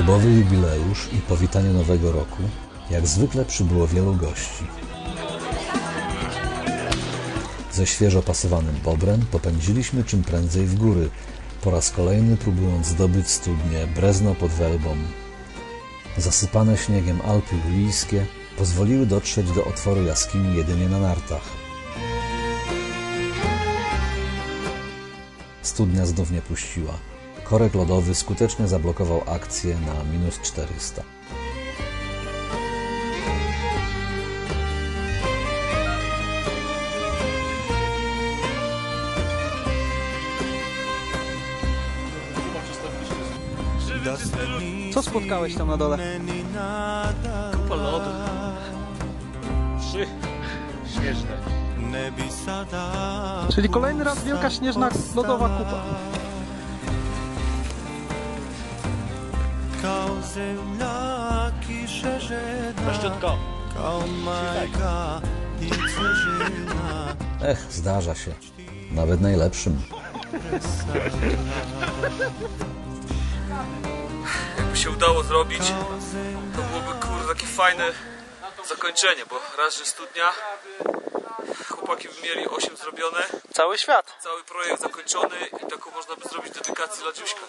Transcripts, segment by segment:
Klubowy jubileusz i powitanie nowego roku, jak zwykle przybyło wielu gości. Ze świeżo pasowanym bobrem popędziliśmy czym prędzej w góry, po raz kolejny próbując zdobyć studnie Brezno pod Welbą. Zasypane śniegiem Alpy Julijskie pozwoliły dotrzeć do otworu jaskini jedynie na nartach. Studnia znów nie puściła. Korek lodowy skutecznie zablokował akcję na minus 400. Co spotkałeś tam na dole? Kupa lodu. Trzy. Śnieżne. Czyli kolejny raz wielka śnieżna lodowa kupa. Paszczotko. Ech, zdarza się. Nawet najlepszym. Jakby się udało zrobić, to byłoby kurde takie fajne zakończenie, bo raz, że studnia, chłopaki by mieli 8 zrobione, Cały świat. cały projekt zakończony i taką można by zrobić dedykację dla Dziuśka.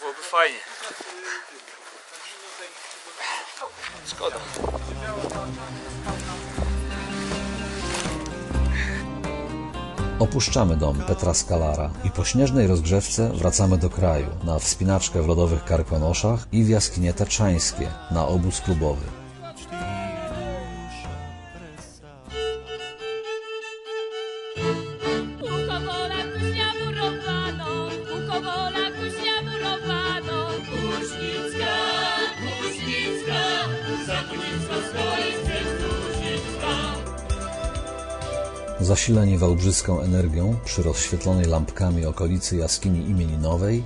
Byłoby fajnie. Szkoda. Opuszczamy dom Petra Skalara i po śnieżnej rozgrzewce wracamy do kraju na wspinaczkę w lodowych Karkonoszach i w jaskinie Tatrzańskie na obóz klubowy. Zasileni wałbrzyską energią przy rozświetlonej lampkami okolicy jaskini imieninowej,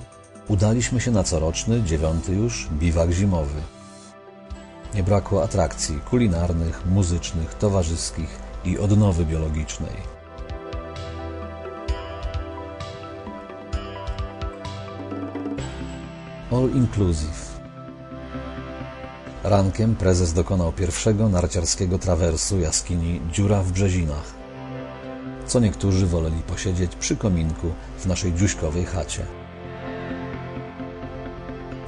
udaliśmy się na coroczny, dziewiąty już, biwak zimowy. Nie brakło atrakcji kulinarnych, muzycznych, towarzyskich i odnowy biologicznej. All inclusive. Rankiem prezes dokonał pierwszego narciarskiego trawersu jaskini Dziura w Brzezinach co niektórzy woleli posiedzieć przy kominku w naszej dziuśkowej chacie.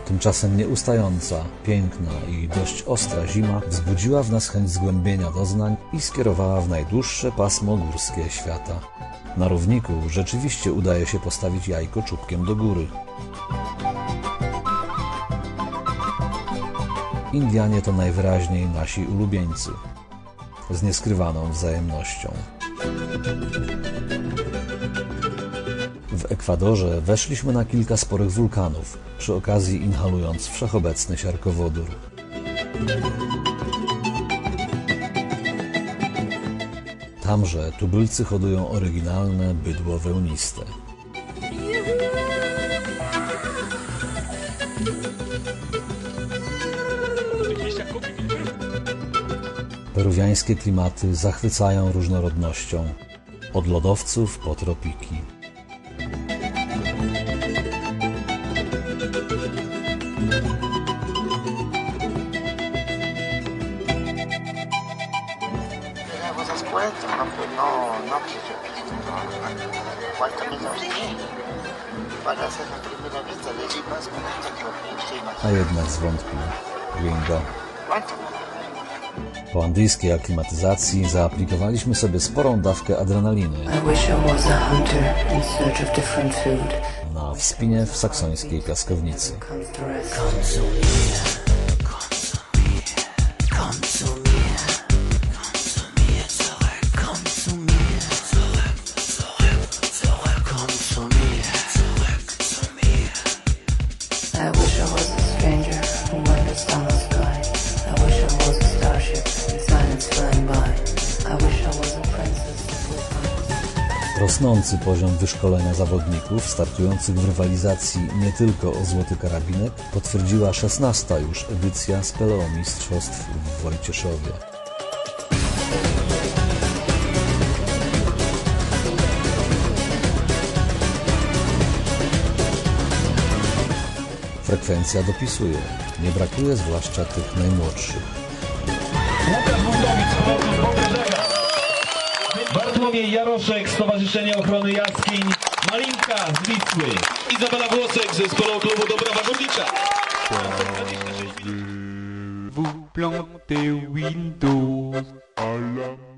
Tymczasem nieustająca, piękna i dość ostra zima wzbudziła w nas chęć zgłębienia doznań i skierowała w najdłuższe pasmo górskie świata. Na równiku rzeczywiście udaje się postawić jajko czubkiem do góry. Indianie to najwyraźniej nasi ulubieńcy, z nieskrywaną wzajemnością. W Ekwadorze weszliśmy na kilka sporych wulkanów, przy okazji inhalując wszechobecny siarkowodór. Tamże tubylcy hodują oryginalne bydło wełniste. Peruwiańskie klimaty zachwycają różnorodnością, od lodowców po tropiki. A jednak zwątpił. Gringo. Po andyjskiej aklimatyzacji zaaplikowaliśmy sobie sporą dawkę adrenaliny. Na wspinie w saksońskiej piaskownicy. Rosnący poziom wyszkolenia zawodników startujących w rywalizacji nie tylko o złoty karabinek potwierdziła 16 już edycja Speleo Mistrzostw w Wojcieszowie. Frekwencja dopisuje. Nie brakuje zwłaszcza tych najmłodszych. Łukasz. Bartłomiej Jaroszek, Stowarzyszenie Ochrony Jaskiń. Malinka z Wisły. Izabela Włosek z Zespołu Klubu Dobrawa Górnicza.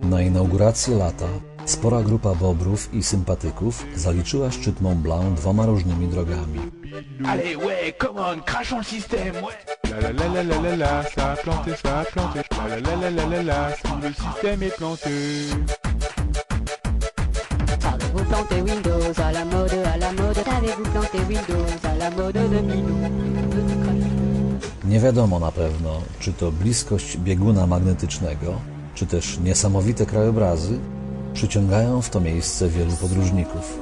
Na inaugurację lata spora grupa bobrów i sympatyków zaliczyła szczyt Mont Blanc dwoma różnymi drogami. Allez, ouais, come on, crachons le système, ouais. La la la la la la la, ça a planté, ça a planté. La la la la la la la, si le système est planté. Windows à la mode, à la mode Savez-vous Windows à la mode de Minou Nie wiadomo na pewno, czy to bliskość bieguna magnetycznego, czy też niesamowite krajobrazy przyciągają w to miejsce wielu podróżników.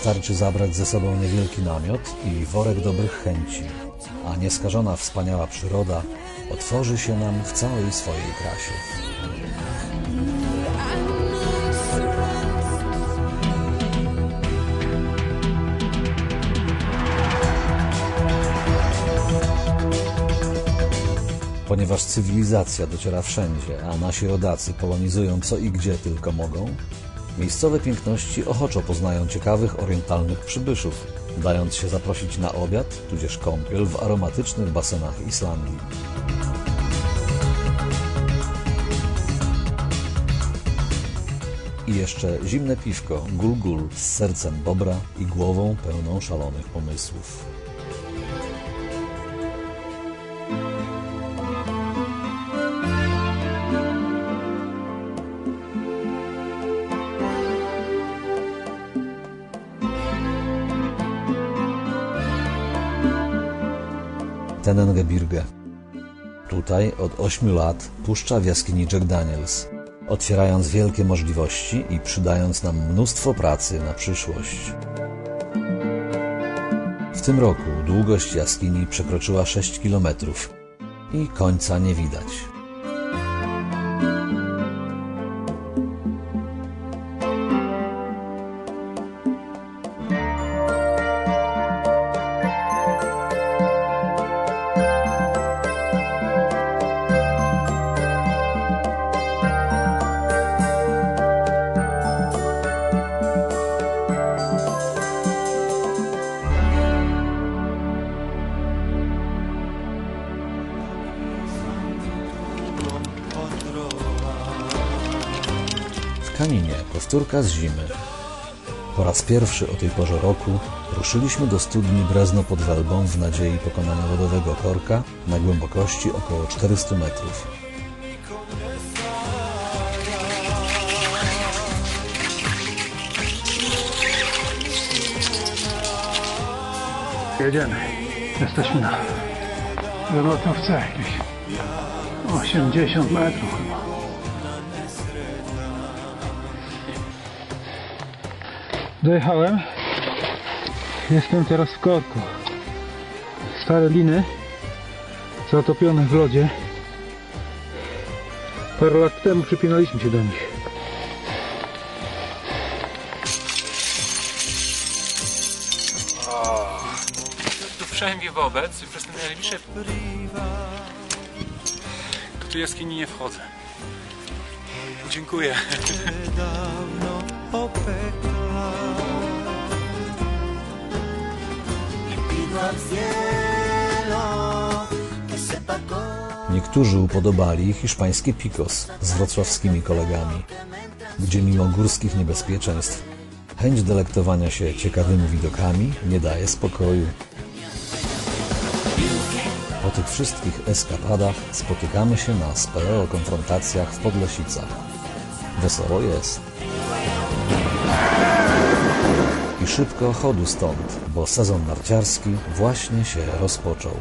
Wystarczy zabrać ze sobą niewielki namiot i worek dobrych chęci, a nieskażona wspaniała przyroda otworzy się nam w całej swojej krasie. Ponieważ cywilizacja dociera wszędzie, a nasi rodacy polonizują co i gdzie tylko mogą, miejscowe piękności ochoczo poznają ciekawych orientalnych przybyszów, dając się zaprosić na obiad, tudzież kąpiel w aromatycznych basenach Islandii. I jeszcze zimne piwko Gul Gul z sercem bobra i głową pełną szalonych pomysłów. Tenengebirge. Tutaj od 8 lat puszcza w jaskini Jack Daniels, otwierając wielkie możliwości i przydając nam mnóstwo pracy na przyszłość. W tym roku długość jaskini przekroczyła 6 km i końca nie widać. W Kaninie powtórka z zimy. Po raz pierwszy o tej porze roku ruszyliśmy do studni Brezno pod Welbą w nadziei pokonania lodowego korka na głębokości około 400 metrów. Jedziemy. Jesteśmy na wylotowce jakieś 80 metrów chyba. Dojechałem. Jestem teraz w korku. Stare liny zatopione w lodzie. Parę lat temu przypinaliśmy się do nich. Tu wszędzie wobec i przez ten najbliższy... To tu jaskini nie wchodzę. Dziękuję. Niektórzy upodobali hiszpańskie picos z wrocławskimi kolegami, gdzie mimo górskich niebezpieczeństw chęć delektowania się ciekawymi widokami nie daje spokoju. Po tych wszystkich eskapadach spotykamy się na speleo konfrontacjach w Podlesicach. Wesoło jest. I szybko chodu stąd, bo sezon narciarski właśnie się rozpoczął.